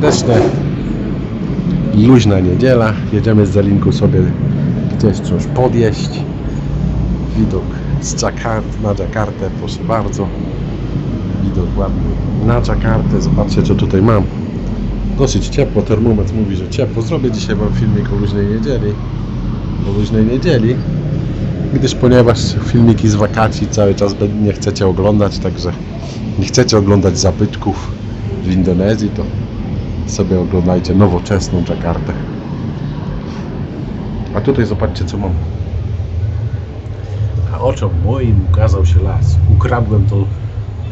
Serdecznie. Luźna niedziela. Jedziemy z Zelinką sobie gdzieś coś podjeść. Widok z Jakart na Jakartę, proszę bardzo. Widok ładny na Jakartę. Zobaczcie co tutaj mam. Dosyć ciepło, termometr mówi, że ciepło. Zrobię dzisiaj wam filmik o luźnej niedzieli. O luźnej niedzieli. Gdyż ponieważ filmiki z wakacji cały czas nie chcecie oglądać, także nie chcecie oglądać zabytków w Indonezji, to sobie oglądajcie nowoczesną Jakartę. A tutaj zobaczcie co mam. A oczom moim ukazał się las. Ukradłem to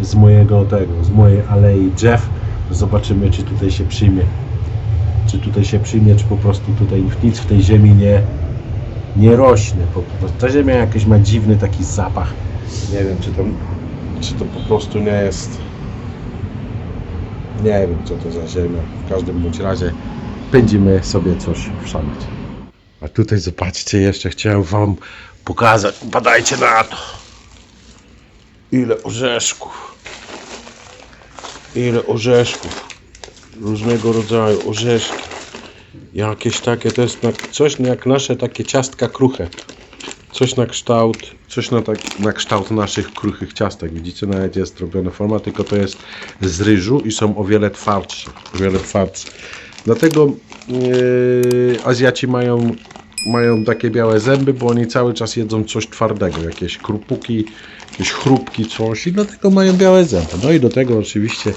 z mojego tego, z mojej alei drzew. Zobaczymy czy tutaj się przyjmie. Czy tutaj się przyjmie, czy po prostu tutaj nic w tej ziemi nie, nie rośnie. Ta ziemia jakiś ma dziwny taki zapach. Nie wiem czy to, czy to po prostu nie jest nie wiem co to za ziemia. W każdym bądź razie pędzimy sobie coś wszamić. A tutaj zobaczcie, jeszcze chciałem wam pokazać. Badajcie na to. Ile orzeszków. Ile orzeszków. Różnego rodzaju orzeszki. Jakieś takie, to jest coś jak nasze takie ciastka kruche. Coś na kształt, coś na, tak, na kształt naszych kruchych ciastek. Widzicie, nawet jest robiona forma, tylko to jest z ryżu i są o wiele twardsze. O wiele twardsze. Dlatego yy, Azjaci mają, mają takie białe zęby, bo oni cały czas jedzą coś twardego, jakieś krupuki, jakieś chrupki, coś i dlatego mają białe zęby. No i do tego oczywiście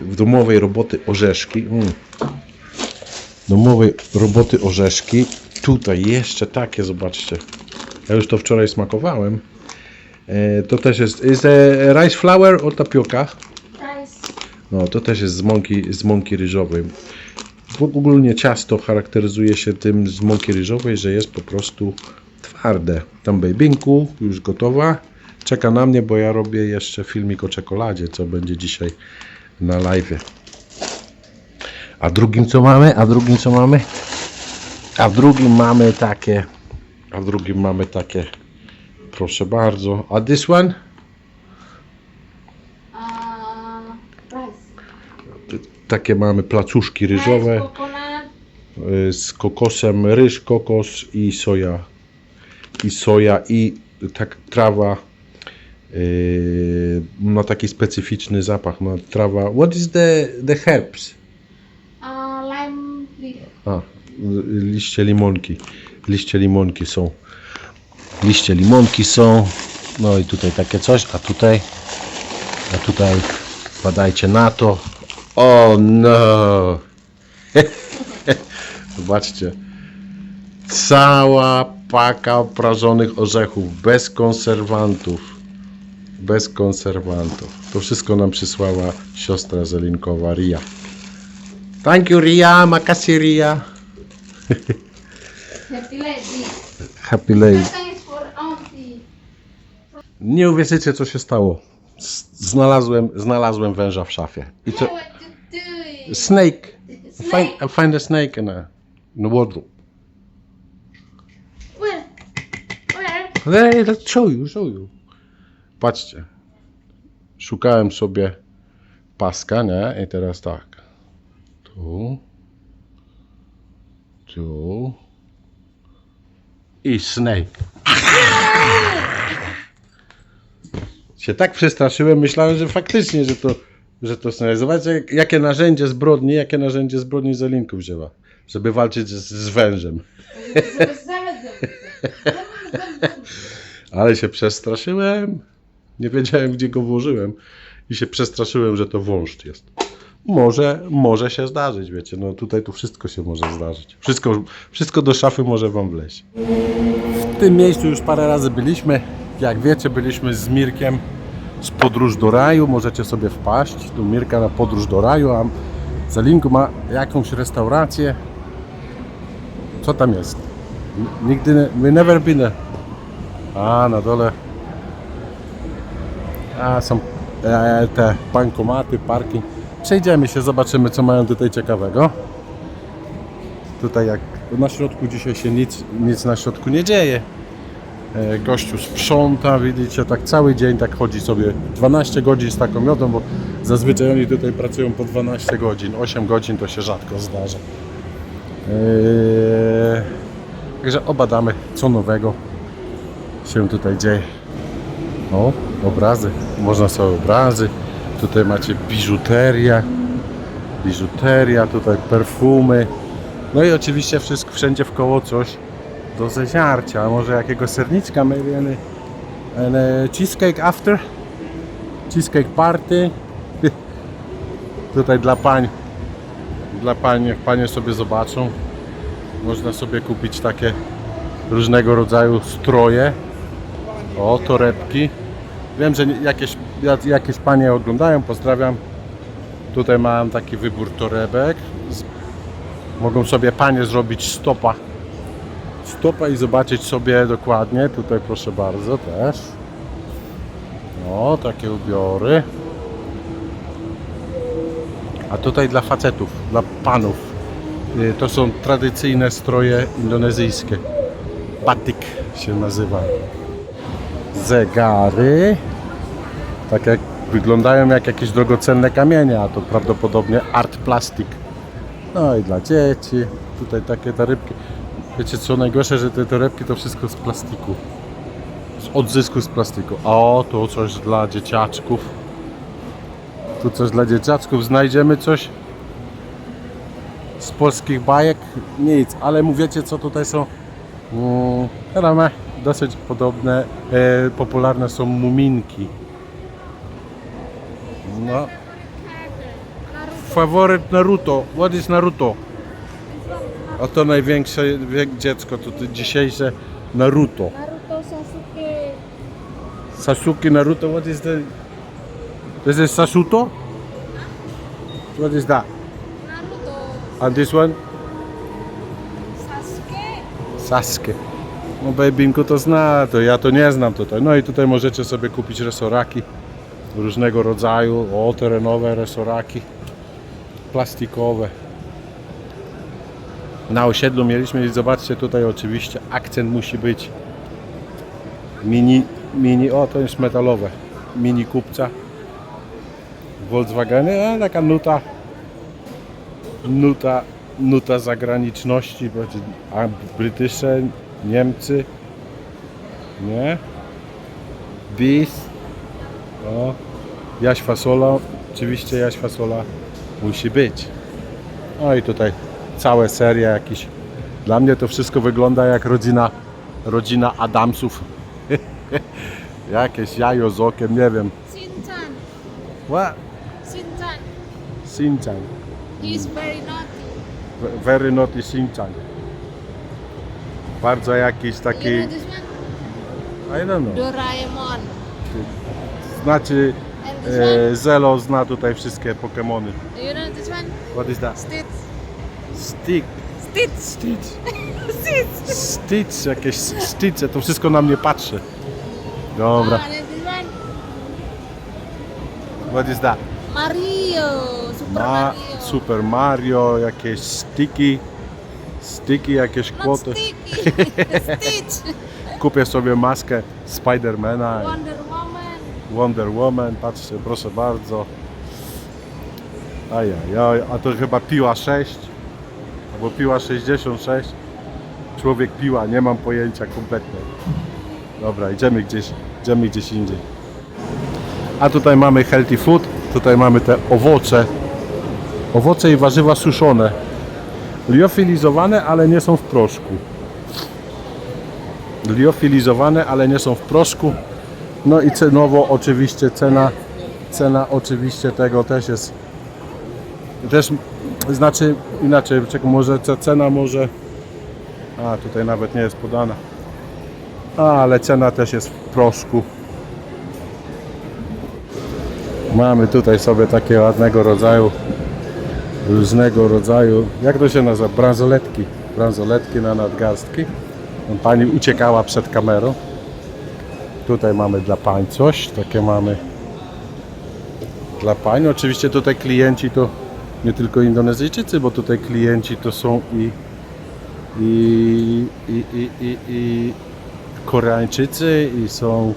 w domowej roboty orzeszki. Mm. Domowej roboty orzeszki. Tutaj jeszcze takie, zobaczcie. Ja już to wczoraj smakowałem. E, To też jest. Is a rice flour or tapioca? Rice. No, to też jest z mąki, z mąki ryżowej. W ogólnie ciasto charakteryzuje się tym z mąki ryżowej, że jest po prostu twarde. Tam bejbinku już gotowa. Czeka na mnie, bo ja robię jeszcze filmik o czekoladzie, co będzie dzisiaj na live. A drugim co mamy? A drugim co mamy? A w drugim mamy takie. A w drugim mamy takie. Proszę bardzo. A this one? Takie mamy placuszki ryżowe. Y, z kokosem, ryż, kokos i soja. I soja i tak trawa yy, ma taki specyficzny zapach, ma trawa. What is the, the herbs? Uh, lime leaf. A, y, liście limonki. Liście limonki są. Liście limonki są. No i tutaj takie coś, a tutaj a tutaj badajcie na to. O no! Zobaczcie. Cała paka prażonych orzechów bez konserwantów. Bez konserwantów. To wszystko nam przysłała siostra Zelinkowa Ria. Thank you Ria, makasih Ria. Happy lady. Nie uwierzycie co się stało. Znalazłem, znalazłem węża w szafie. I co? Snake. Find, I find a snake in a, in a wardrobe. Where? Where? Hey, let's show you, show you. Patrzcie. Szukałem sobie paska, nie? I teraz tak. Tu. Tu. I snake. Się tak przestraszyłem, myślałem, że faktycznie, że to, że to snake. Zobaczcie, jak- jakie narzędzie zbrodni, jakie narzędzie zbrodni Zelinku wzięła. żeby walczyć z, z wężem. Ale się przestraszyłem. Nie wiedziałem, gdzie go włożyłem. I się przestraszyłem, że to wąż jest. Może, może się zdarzyć, wiecie. No tutaj tu wszystko się może zdarzyć. Wszystko, wszystko do szafy może wam wleźć. W tym miejscu już parę razy byliśmy. Jak wiecie, byliśmy z Mirkiem z podróż do raju. Możecie sobie wpaść do Mirka na podróż do raju, a Zalinku ma jakąś restaurację. Co tam jest? Nigdy nie, we never been there. A, na dole. A, są e, te bankomaty, parking. Przejdziemy się, zobaczymy co mają tutaj ciekawego. Tutaj jak na środku dzisiaj się nic, nic na środku nie dzieje. E, Gościu sprząta, widzicie, tak cały dzień tak chodzi sobie 12 godzin z taką miodą, bo zazwyczaj oni tutaj pracują po 12 godzin, 8 godzin to się rzadko zdarza. Eee, Także obadamy co nowego się tutaj dzieje. O, obrazy, można sobie obrazy. Tutaj macie biżuteria, biżuteria, tutaj perfumy. No i oczywiście wszystko, wszędzie w koło coś do zeziarcia. Może jakiego serniczka, maybe any, any cheesecake after? Cheesecake party. Tutaj dla pań, dla pań, niech panie sobie zobaczą. Można sobie kupić takie różnego rodzaju stroje. O, torebki. Wiem, że jakieś, ja- jakieś panie oglądają, pozdrawiam. Tutaj mam taki wybór torebek. Mogą sobie panie zrobić stopa. Stopa i zobaczyć sobie dokładnie. Tutaj proszę bardzo też. O, takie ubiory. A tutaj dla facetów, dla panów. Y, To są tradycyjne stroje indonezyjskie. Batik się nazywa. Zegary. Tak jak wyglądają jak jakieś drogocenne kamienie, a to prawdopodobnie art plastik. No i dla dzieci. Tutaj takie torebki. Wiecie co najgorsze, że te torebki to wszystko z plastiku. Z odzysku z plastiku. O, tu coś dla dzieciaczków. Tu coś dla dzieciaczków. Znajdziemy coś z polskich bajek? Nic, ale mówicie co tutaj są? Mm, dosyć podobne, e, popularne są muminki. No. Faworyt Naruto. What is Naruto? A to największe dziecko, to, to dzisiejsze Naruto. Naruto Sasuke. Sasuke Naruto, what is the... This is Sasuto? What is that? Naruto And this one? Sasuke. Sasuke. No babinko to zna, to ja to nie znam tutaj. No i tutaj możecie sobie kupić resoraki różnego rodzaju, o terenowe resoraki, plastikowe. Na osiedlu mieliśmy i zobaczcie tutaj oczywiście akcent musi być mini, mini, o to jest metalowe, mini kupca Volkswageny, a taka nuta nuta, nuta zagraniczności, a Brytysze, Niemcy, nie? Bis, o, Jaś Fasola, oczywiście Jaś Fasola musi być. No i tutaj całe serie jakiś. Dla mnie to wszystko wygląda jak rodzina, rodzina Adamsów. Jakieś jajo z okiem, nie wiem. Shin-chan. What? Shin-chan. Shinchan. He's very naughty. Very naughty Shinchan. Bardzo jakiś taki, You know? I don't know. Doraemon. Znaczy? E, Zelo zna tutaj wszystkie Pokemony. Do you know this one? What is that? Stitch. Stick. Stitch. Stitch. Stitch. Stitch, jakieś Stitche, to wszystko na mnie patrzy. Dobra. Ah, this one? What is that? Mario. Super Ma Mario. Super Mario, jakieś Sticky. Sticky, jakieś Not kłoty. sticky. Stitch. Kupię sobie maskę Spidermana. i- Wonder. Wonder Woman, patrzcie, proszę bardzo. Ajajaj, a to chyba piła 6 albo piła 66. Człowiek piła, nie mam pojęcia kompletnie. Dobra, idziemy gdzieś, idziemy gdzieś indziej. A tutaj mamy healthy food, tutaj mamy te owoce. Owoce i warzywa suszone. Liofilizowane, ale nie są w proszku. Liofilizowane, ale nie są w proszku. No i cenowo oczywiście cena, cena oczywiście tego też jest też znaczy inaczej, czekaj, może cena może a tutaj nawet nie jest podana. A, ale cena też jest w proszku. Mamy tutaj sobie takie ładnego rodzaju, różnego rodzaju, jak to się nazywa? Bransoletki. Bransoletki na nadgarstki. Pani uciekała przed kamerą. Tutaj mamy dla pań coś, takie mamy dla pań. Oczywiście tutaj klienci to nie tylko Indonezyjczycy, bo tutaj klienci to są i i, i, i, i, i Koreańczycy i są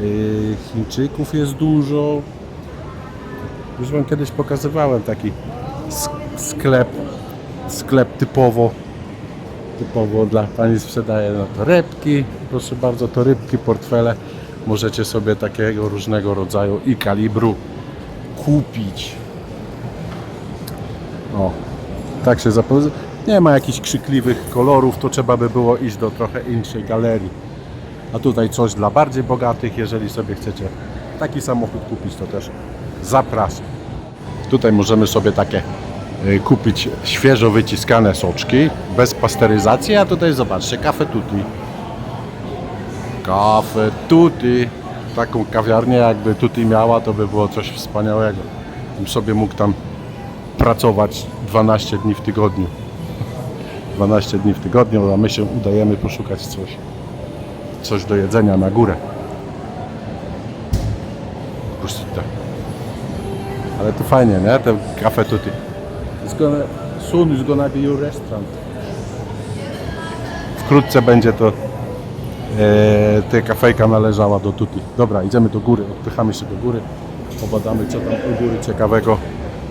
y, Chińczyków jest dużo. Już Wam kiedyś pokazywałem taki sk- sklep, sklep typowo typowo dla Pani sprzedaje no, torebki, proszę bardzo, torebki, portfele. Możecie sobie takiego różnego rodzaju i kalibru kupić. O, tak się zapowiedz. Nie ma jakichś krzykliwych kolorów, to trzeba by było iść do trochę innej galerii. A tutaj coś dla bardziej bogatych, jeżeli sobie chcecie taki samochód kupić, to też zapraszam. Tutaj możemy sobie takie kupić świeżo wyciskane soczki, bez pasteryzacji, a tutaj zobaczcie, kafe tutti. Kafe tutti. Taką kawiarnię jakby tutti miała, to by było coś wspaniałego. Bym sobie mógł tam pracować 12 dni w tygodniu. 12 dni w tygodniu, a my się udajemy poszukać coś, coś do jedzenia na górę. Ale to fajnie, nie? Te kafe tutti. It's gonna, soon is gonna be your restaurant. Wkrótce będzie to e, te kafejka należała do tutti. Dobra, idziemy do góry, odpychamy się do góry, pobadamy co tam u góry ciekawego,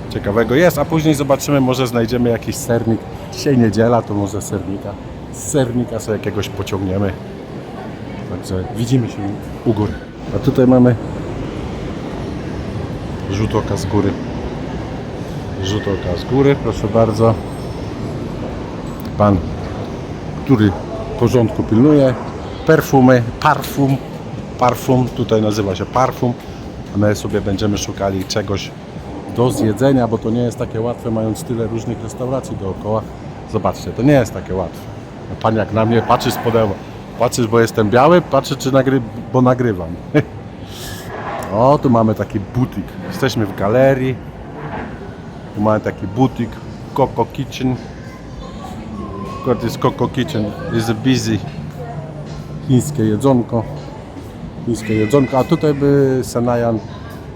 ciekawego jest, a później zobaczymy, może znajdziemy jakiś sernik. Dzisiaj niedziela, to może sernika. Z sernika sobie jakiegoś pociągniemy. Także widzimy się u góry. A tutaj mamy rzut oka z góry. Rzut oka z góry, proszę bardzo. Pan, który porządku pilnuje. Perfumy, parfum, parfum, tutaj nazywa się parfum. A my sobie będziemy szukali czegoś do zjedzenia, bo to nie jest takie łatwe, mając tyle różnych restauracji dookoła. Zobaczcie, to nie jest takie łatwe. A Pan jak na mnie patrzy z podełu. Patrzysz, bo jestem biały, patrzy, czy nagry... bo nagrywam. O, tu mamy taki butik. Jesteśmy w galerii. Tu mamy taki butik Coco Kitchen. What is Coco Kitchen? Is busy. Chińskie jedzonko. Chińskie jedzonko. A tutaj by Senayan,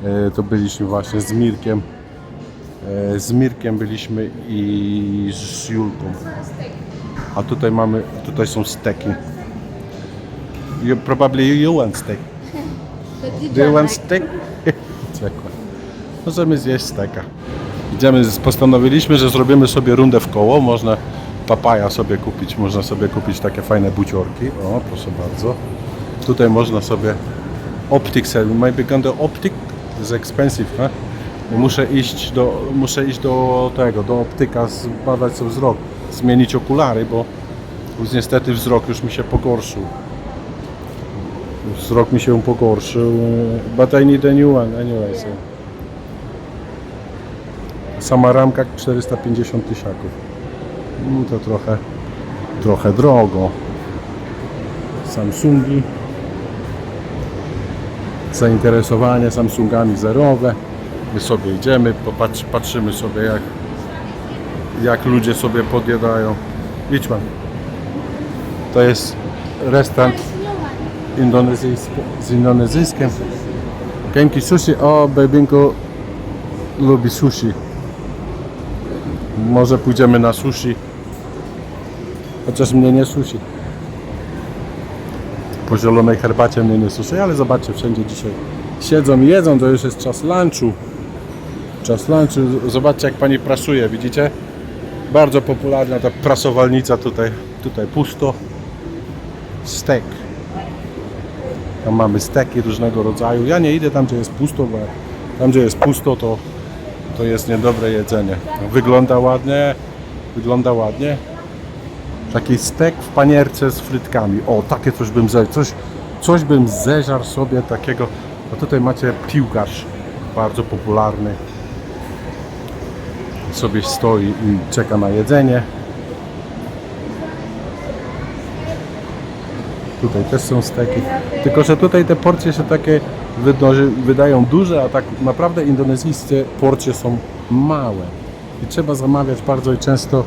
e, to byliśmy właśnie z Mirkiem. E, z Mirkiem byliśmy i z Julką. A tutaj mamy, tutaj są steki. You, probably you want steak. Do you want steak? Czekaj. Możemy zjeść steka. Idziemy, postanowiliśmy, że zrobimy sobie rundę w koło. Można papaja sobie kupić, można sobie kupić takie fajne buciorki. O, proszę bardzo. Tutaj można sobie optik sobie, maybe go do optik expensive, huh? Muszę iść do, muszę iść do tego, do optyka, zbadać sobie wzrok, zmienić okulary, bo już niestety wzrok już mi się pogorszył. Wzrok mi się pogorszył, but I need a new one anyway. So. Sama ramka 450 tysiaków. No to trochę, trochę drogo. Samsungi. Zainteresowanie Samsungami zerowe. My sobie idziemy, popatrz, patrzymy sobie jak, jak ludzie sobie podjadają. Idź pan. To jest restaurant indonezyjski, z indonezyjskiem. Genki sushi, o babinku lubi sushi. Może pójdziemy na sushi. Chociaż mnie nie sushi. Po zielonej herbacie mnie nie sushi, ale zobaczcie, wszędzie dzisiaj siedzą i jedzą, to już jest czas lunchu. Czas lunchu. Zobaczcie jak pani prasuje, widzicie? Bardzo popularna ta prasowalnica tutaj. Tutaj pusto. Steak. Tam mamy steki różnego rodzaju. Ja nie idę tam, gdzie jest pusto, bo tam, gdzie jest pusto, to, to jest niedobre jedzenie. Wygląda ładnie, Wygląda ładnie. Taki stek w panierce z frytkami. O, takie coś bym ze, coś, coś bym zeżarł sobie takiego. A tutaj macie piłkarz, bardzo popularny. Sobie stoi i czeka na jedzenie. Tutaj też są steki. Tylko, że tutaj te porcje się takie wydają duże, a tak naprawdę indonezyjskie porcje są małe. I trzeba zamawiać bardzo i często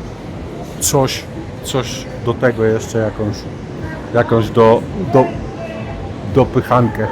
coś, coś do tego jeszcze jakąś, jakąś do, do, dopychankę.